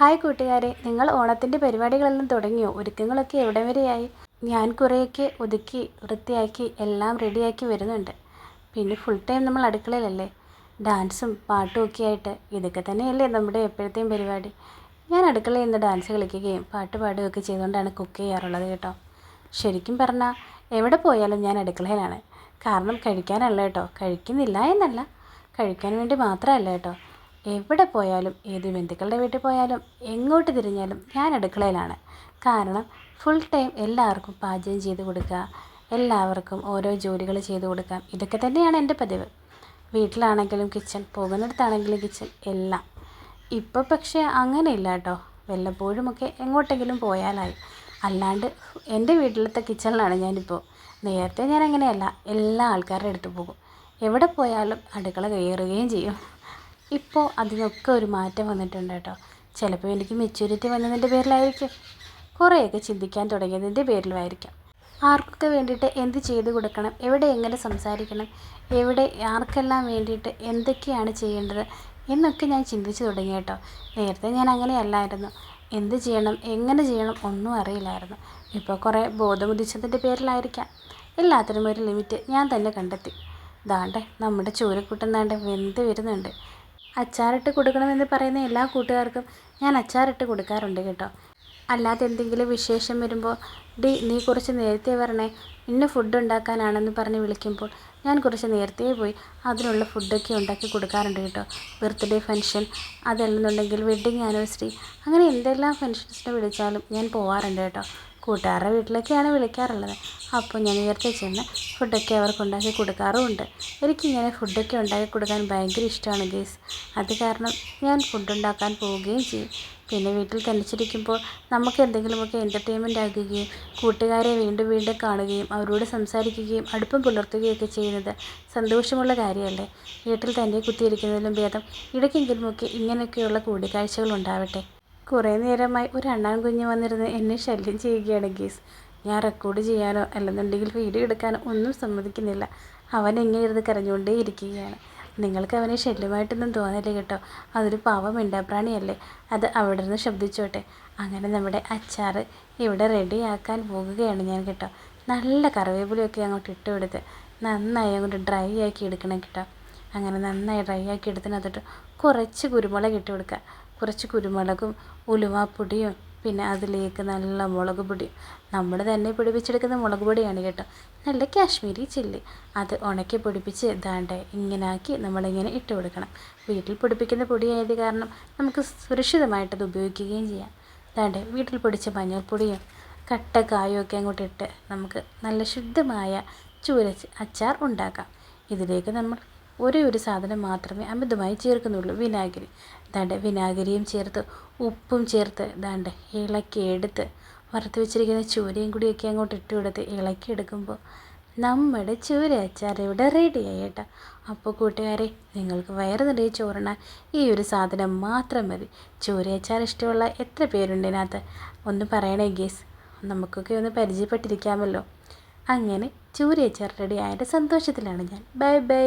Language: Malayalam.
ഹായ് കൂട്ടുകാരെ നിങ്ങൾ ഓണത്തിന്റെ പരിപാടികളെല്ലാം തുടങ്ങിയോ? ഒരുക്കങ്ങളൊക്കെ എവിടെ വരെയായി? ഞാൻ കുറേയൊക്കെ ഒതുക്കി വൃത്തിയാക്കി എല്ലാം റെഡിയാക്കി വരുന്നുണ്ട്. പിന്നെ ഫുൾ ടൈം നമ്മൾ അടുക്കളയിലല്ലേ? ഡാൻസും പാട്ടും ഒക്കെ ആയിട്ട്. ഇതൊക്കെ തന്നെയല്ലേ നമ്മുടെ എപ്പോഴത്തെയും പരിപാടി. ഞാൻ അടുക്കളയിൽ നിന്ന് ഡാൻസ് കളിക്കുകയും പാട്ട് പാടുകയൊക്കെ ചെയ്തുകൊണ്ടാണ് കുക്ക് ചെയ്യാറുള്ളത് കേട്ടോ. ശരിക്കും പറഞ്ഞാൽ എവിടെ പോയാലും ഞാൻ അടുക്കളയിലാണ്. കാരണം കഴിക്കാനല്ല കേട്ടോ. കഴിക്കുന്നില്ല എന്നല്ല. കഴിക്കാൻ വേണ്ടി മാത്രമല്ല കേട്ടോ. എവിടെ പോയാലും ഏത് ബന്ധുക്കളുടെ വീട്ടിൽ പോയാലും എങ്ങോട്ട് തിരിഞ്ഞാലും ഞാൻ അടുക്കളയിലാണ്. കാരണം ഫുൾ ടൈം എല്ലാവർക്കും പാചകം ചെയ്ത് കൊടുക്കുക എല്ലാവർക്കും ഓരോ ജോലികൾ ചെയ്ത് കൊടുക്കാം ഇതൊക്കെ തന്നെയാണ് എന്റെ പതിവ്. വീട്ടിലാണെങ്കിലും കിച്ചൺ പോകുന്നിടത്താണെങ്കിലും കിച്ചൺ എല്ലാം. ഇപ്പോൾ പക്ഷേ അങ്ങനെയില്ല കേട്ടോ. വല്ലപ്പോഴുമൊക്കെ എങ്ങോട്ടെങ്കിലും പോയാലായി. അല്ലാണ്ട് എന്റെ വീട്ടിലത്തെ കിച്ചണിലാണ് ഞാനിപ്പോൾ നേരത്തെ ഞാൻ അങ്ങനെയല്ല എല്ലാ ആൾക്കാരുടെ അടുത്ത് പോകും. എവിടെ പോയാലും അടുക്കള കയറുകയും ചെയ്യും. ഇപ്പോൾ അതിനൊക്കെ ഒരു മാറ്റം വന്നിട്ടുണ്ട് കേട്ടോ. ചിലപ്പോൾ എനിക്ക് മെച്യൂരിറ്റി വന്നതിന്റെ പേരിലായിരിക്കും. കുറേയൊക്കെ ചിന്തിക്കാൻ തുടങ്ങിയതിന്റെ പേരിലുമായിരിക്കാം. ആർക്കൊക്കെ വേണ്ടിയിട്ട് എന്ത് ചെയ്തു കൊടുക്കണം? എവിടെ എങ്ങനെ സംസാരിക്കണം? എവിടെ ആർക്കെല്ലാം വേണ്ടിയിട്ട് എന്തൊക്കെയാണ് ചെയ്യേണ്ടത്? എന്നൊക്കെ ഞാൻ ചിന്തിച്ചു തുടങ്ങി കേട്ടോ. നേരത്തെ ഞാൻ അങ്ങനെയല്ലായിരുന്നു. എന്ത് ചെയ്യണം? എങ്ങനെ ചെയ്യണം? ഒന്നും അറിയില്ലായിരുന്നു. ഇപ്പോൾ കുറേ ബോധമുദിച്ചതിന്റെ പേരിലായിരിക്കാം. എല്ലാത്തിനും ഒരു ലിമിറ്റ് ഞാൻ തന്നെ കണ്ടെത്തി. ദാണ്ടെ നമ്മുടെ ചൂരക്കൂട്ടം ദാണ്ടെ വെന്ത് വരുന്നുണ്ട്. അച്ചാറിട്ട് കൊടുക്കണമെന്ന് പറയുന്ന എല്ലാ കൂട്ടുകാർക്കും ഞാൻ അച്ചാറിട്ട് കൊടുക്കാറുണ്ട് കേട്ടോ. അല്ലാതെ എന്തെങ്കിലും വിശേഷം വരുമ്പോൾ ഡി നീ കുറച്ച് നേരത്തെ വരണേ ഇന്ന ഫുഡ് ഉണ്ടാക്കാനാണെന്ന് പറഞ്ഞ് വിളിക്കുമ്പോൾ ഞാൻ കുറച്ച് നേരത്തെ പോയി അതിനുള്ള ഫുഡൊക്കെ ഉണ്ടാക്കി കൊടുക്കാറുണ്ട് കേട്ടോ. ബർത്ത്ഡേ ഫംഗ്ഷൻ അതല്ലെന്നുണ്ടെങ്കിൽ വെഡ്ഡിങ് ആനിവേഴ്സറി അങ്ങനെ എന്തെല്ലാം ഫംഗ്ഷൻസിന് വിളിച്ചാലും ഞാൻ പോവാറുണ്ട് കേട്ടോ. കൂട്ടുകാരുടെ വീട്ടിലൊക്കെയാണ് വിളിക്കാറുള്ളത്. അപ്പോൾ ഞാൻ നേരത്തെ ചെന്ന് ഫുഡൊക്കെ അവർക്ക് ഉണ്ടാക്കി കൊടുക്കാറുമുണ്ട്. എനിക്കിങ്ങനെ ഫുഡൊക്കെ ഉണ്ടാക്കി കൊടുക്കാൻ ഭയങ്കര ഇഷ്ടമാണ് ഗേസ്. അത് കാരണം ഞാൻ ഫുഡ് ഉണ്ടാക്കാൻ പോവുകയും ചെയ്യും. പിന്നെ വീട്ടിൽ തനിച്ചിരിക്കുമ്പോൾ നമുക്ക് എന്തെങ്കിലുമൊക്കെ എന്റർടൈൻമെന്റ് ആകുകയും കൂട്ടുകാരെ വീണ്ടും വീണ്ടും കാണുകയും അവരോട് സംസാരിക്കുകയും അടുപ്പം പുലർത്തുകയൊക്കെ ചെയ്യുന്നത് സന്തോഷമുള്ള കാര്യമല്ലേ? വീട്ടിൽ തന്നെ കുത്തിയിരിക്കുന്നതിലും ഭേദം ഇടയ്ക്കെങ്കിലുമൊക്കെ ഇങ്ങനെയൊക്കെയുള്ള കൂടിക്കാഴ്ചകൾ ഉണ്ടാവട്ടെ. കുറേ നേരമായി ഒരു അണ്ണാൻ കുഞ്ഞ് വന്നിരുന്ന് എന്നെ ശല്യം ചെയ്യുകയാണ് ഗീസ്. ഞാൻ റെക്കോർഡ് ചെയ്യാനോ അല്ലെന്നുണ്ടെങ്കിൽ വീഡിയോ എടുക്കാനോ ഒന്നും സമ്മതിക്കുന്നില്ല. അവൻ ഇങ്ങനെ ഇരുന്ന് കരഞ്ഞുകൊണ്ടേ ഇരിക്കുകയാണ്. നിങ്ങൾക്ക് അവനെ ശല്യമായിട്ടൊന്നും തോന്നില്ല കേട്ടോ. അതൊരു പാവം മിണ്ടാപ്രാണിയല്ലേ. അത് അവിടെ നിന്ന് ശബ്ദിച്ചോട്ടെ. അങ്ങനെ നമ്മുടെ അച്ചാർ ഇവിടെ റെഡിയാക്കാൻ പോകുകയാണ് ഞാൻ കേട്ടോ. നല്ല കറിവേപ്പിലയൊക്കെ അങ്ങോട്ട് ഇട്ട് കൊടുത്ത് നന്നായി അങ്ങോട്ട് ഡ്രൈ ആക്കി എടുക്കണം കേട്ടോ. അങ്ങനെ നന്നായി ഡ്രൈ ആക്കി എടുത്തതിനകത്തോട്ട് കുറച്ച് കുരുമുളക് ഇട്ട് കൊടുക്കുക. കുറച്ച് കുരുമുളകും ഉലുവാപ്പൊടിയും പിന്നെ അതിലേക്ക് നല്ല മുളക് പൊടി. നമ്മൾ തന്നെ പൊടിപ്പിച്ചെടുക്കുന്ന മുളക് പൊടിയാണ് കേട്ടോ. നല്ല കാശ്മീരി ചില്ലി. അത് ഉണക്കി പൊടിപ്പിച്ച് ഇതാണ്ട് ഇങ്ങനെ ആക്കി നമ്മളിങ്ങനെ ഇട്ട് കൊടുക്കണം. വീട്ടിൽ പൊടിപ്പിക്കുന്ന പൊടിയായത് കാരണം നമുക്ക് സുരക്ഷിതമായിട്ടത് ഉപയോഗിക്കുകയും ചെയ്യാം. ഇതാണ്ട് വീട്ടിൽ പൊടിച്ച മഞ്ഞൾപ്പൊടിയും കട്ട കായും ഒക്കെ അങ്ങോട്ട് ഇട്ട് നമുക്ക് നല്ല ശുദ്ധമായ ചൂരച്ച് അച്ചാർ ഉണ്ടാക്കാം. ഇതിലേക്ക് നമ്മൾ ഒരേ ഒരു സാധനം മാത്രമേ അമിതമായി ചേർക്കുന്നുള്ളൂ. വിനാഗിരി. ദാണ്ട് വിനാഗിരിയും ചേർത്ത് ഉപ്പും ചേർത്ത് ദാണ്ട് ഇളക്കി എടുത്ത് വറുത്ത് വെച്ചിരിക്കുന്ന ചൂരയും കൂടിയൊക്കെ അങ്ങോട്ട് ഇട്ട് കൊടുത്ത് ഇളക്കി എടുക്കുമ്പോൾ നമ്മുടെ ചൂര അച്ചാർ ഇവിടെ റെഡിയായി കേട്ടോ. അപ്പോൾ കൂട്ടുകാരെ നിങ്ങൾക്ക് വയറ് നിറയെ ചോറിനാൻ ഈ ഒരു സാധനം മാത്രം മതി. ചൂര അച്ചാർ ഇഷ്ടമുള്ള എത്ര പേരുണ്ട് ഇതിനകത്ത്? ഒന്ന് പറയണേ ഗേസ് നമുക്കൊക്കെ ഒന്ന് പരിചയപ്പെട്ടിരിക്കാമല്ലോ. അങ്ങനെ ചൂര അച്ചാർ റെഡി ആയതിന്റെ സന്തോഷത്തിലാണ് ഞാൻ. Bye bye